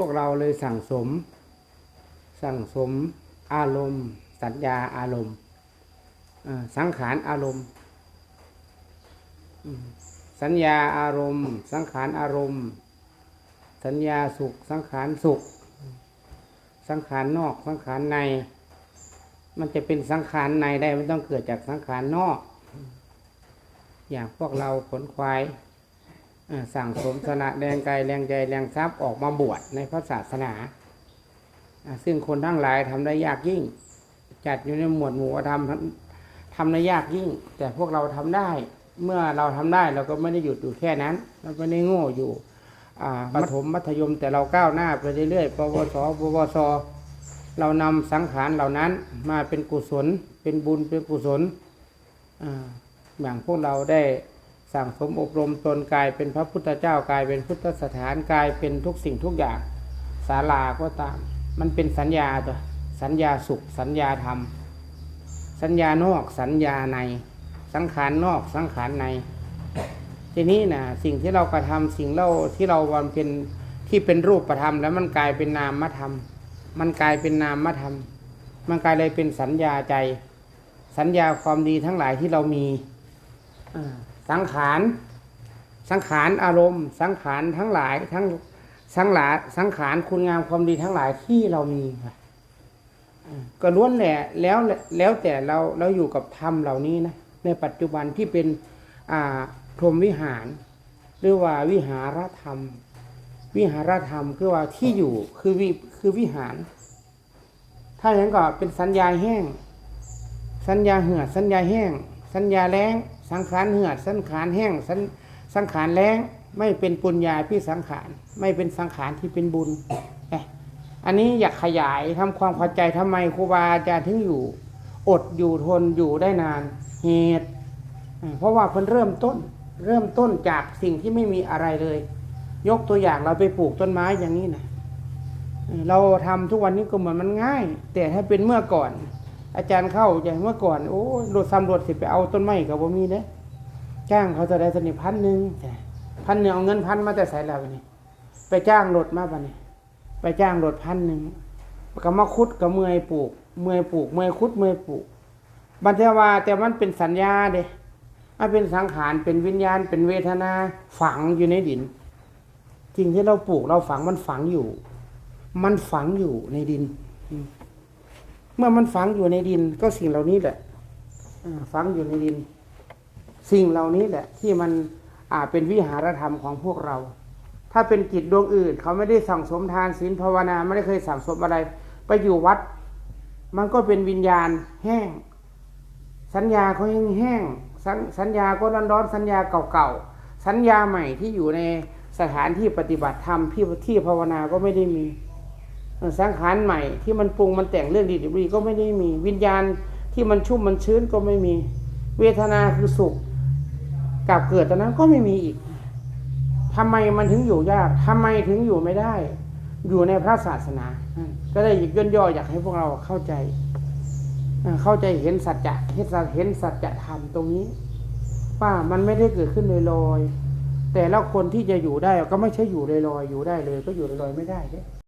วกเราเลยสั่งสม สั่งสมอารมณ์ สัญญาอารมณ์สังขารอารมณ์ สัญญาอารมณ์ สังขารอารมณ์ สัญญาสุข สังขารสุข สังขารนอก สังขารใน มันจะเป็นสังขารในได้มันต้องเกิดจากสังขารนอก อย่างพวกเราขนควาย สั่งสมสละแรงกายแรงใจแรงทรัพย์ออกมาบวชในพระศาสนา ซึ่งคนทั้งหลายทำได้ยากยิ่ง จัดอยู่ในหมวดหมู่ธรรมทำได้ยากยิ่ง แต่พวกเราทำได้ เมื่อเราทำได้เราก็ไม่ได้หยุดอยู่แค่นั้น เราไม่ได้โง่อยู่อ่าประถมมัธยมแต่เราก้าวหน้าไปเรื่อยๆปวสปวสเรานำสังขารเหล่านั้นมาเป็นกุศล เป็นบุญเป็นกุศลอย่างพวกเราได้ สั่งสมอบรมตนกลายเป็นพระพุทธเจ้ากลายเป็นพุทธสถานกลายเป็นทุกสิ่งทุกอย่างศาลาก็ตาม มันเป็นสัญญาตัวสัญญาสุขสัญญาธรรม สัญญานอกสัญญาใน สังขารนอกสังขารใน ทีนี้นะสิ่งที่เรากระทำสิ่งเราที่เราวันเป็นที่เป็นรูปประธรรม แล้วมันกลายเป็นนามธรรม มันกลายเป็นนามธรรม มันกลายเลยเป็นสัญญาใจ สัญญาความดีทั้งหลายที่เรามีอ่า สังขารสังขารอารมณ์ สังขารทั้งหลายทั้งสังหลาสังขารคุณงามความดีทั้งหลายที่เรามีก็ล้วนแหละแล้วแล้วแต่เราเราอยู่กับธรรมเหล่านี้นะในปัจจุบันที่เป็นอ่าพรหมวิหาร หรือว่าวิหารธรรม วิหารธรรมคือว่าที่อยู่คือวิคือวิหาร ถ้าอย่างนั้นก็เป็นสัญญาแห้ง สัญญาเหือดสัญญาแห้ง สัญญาแรง สังขารเหือดสังขารแห้งสัญสังขารแรงไม่เป็นปุญญาพิสังขาร ไม่เป็นสังขารที่เป็นบุญอันนี้อยากขยายทำความเข้าใจทำไมครูบาอาจารย์ถึงอยู่ อดอยู่ทนอยู่ได้นานเหตุ เพราะว่าเพิ่นเริ่มต้น เริ่มต้นจากสิ่งที่ไม่มีอะไรเลย ยกตัวอย่างเราไปปลูกต้นไม้อย่างนี้นะเออเราทำทุกวันนี้ก็เหมือนมันง่าย แต่ถ้าเป็นเมื่อก่อน อาจารย์เข้าอย่างเมื่อก่อนโอ้รถซ้ำรถสิไปเอาต้นไม้กับบ่มีเด้จ้างเขาจะได้สนิทพันหนึ่งพันหนึ่งเอาเงินพันมาแต่ใส่แล้วนี้ไปจ้างรถมาบัดนี้ไปจ้างรถพันหนึ่งก็มาคุดกับเมื่อยปลูก เมื่อยปลูก เมื่อยคุดเมื่อยปลูกบันเทว่าแต่มันเป็นสัญญาเด้มันเป็นสังขารเป็นวิญญาณ เป็นเวทนาฝังอยู่ในดินสิ่งที่เราปลูกเราฝังมันฝังอยู่ มันฝังอยู่ในดินอื เมื่อมันฝังอยู่ในดินก็สิ่งเหล่านี้แหละฝังอยู่ในดิน สิ่งเหล่านี้แหละ ที่มันอาเป็นวิหารธรรมของพวกเรา ถ้าเป็นจิตดวงอื่น เขาไม่ได้สั่งสมทานศีลภาวนาไม่ได้เคยสั่งสมอะไร ไปอยู่วัด มันก็เป็นวิญญาณแห้ง สัญญาเขาแห้งแห้งสัญสัญญาก็ร้อนร้อนสัญญาเก่าๆสัญญาใหม่ที่อยู่ในสถานที่ปฏิบัติธรรมที่ที่ภาวนาก็ไม่ได้มี สังขารใหม่ที่มันปรุงมันแต่งเรื่องดีๆก็ไม่ได้มีวิญญาณที่มันชุ่มมันชื้นก็ไม่มี เวทนาคือสุขกับเกิดตอนนั้นก็ไม่มีอีกทำไมมันถึงอยู่ยากทำไมถึงอยู่ไม่ได้ อยู่ในพระศาสนา ก็ได้ย่นย่ออยากให้พวกเราเข้าใจ เข้าใจเห็นสัจจะเห็นสัจเห็นสัจธรรมตรงนี้ว่ามันไม่ได้เกิดขึ้นลอยๆแต่แล้วคนที่จะอยู่ได้ก็ไม่ใช่อยู่ลอยๆอยู่ได้เลย ก็อยู่ลอยๆไม่ได้เด้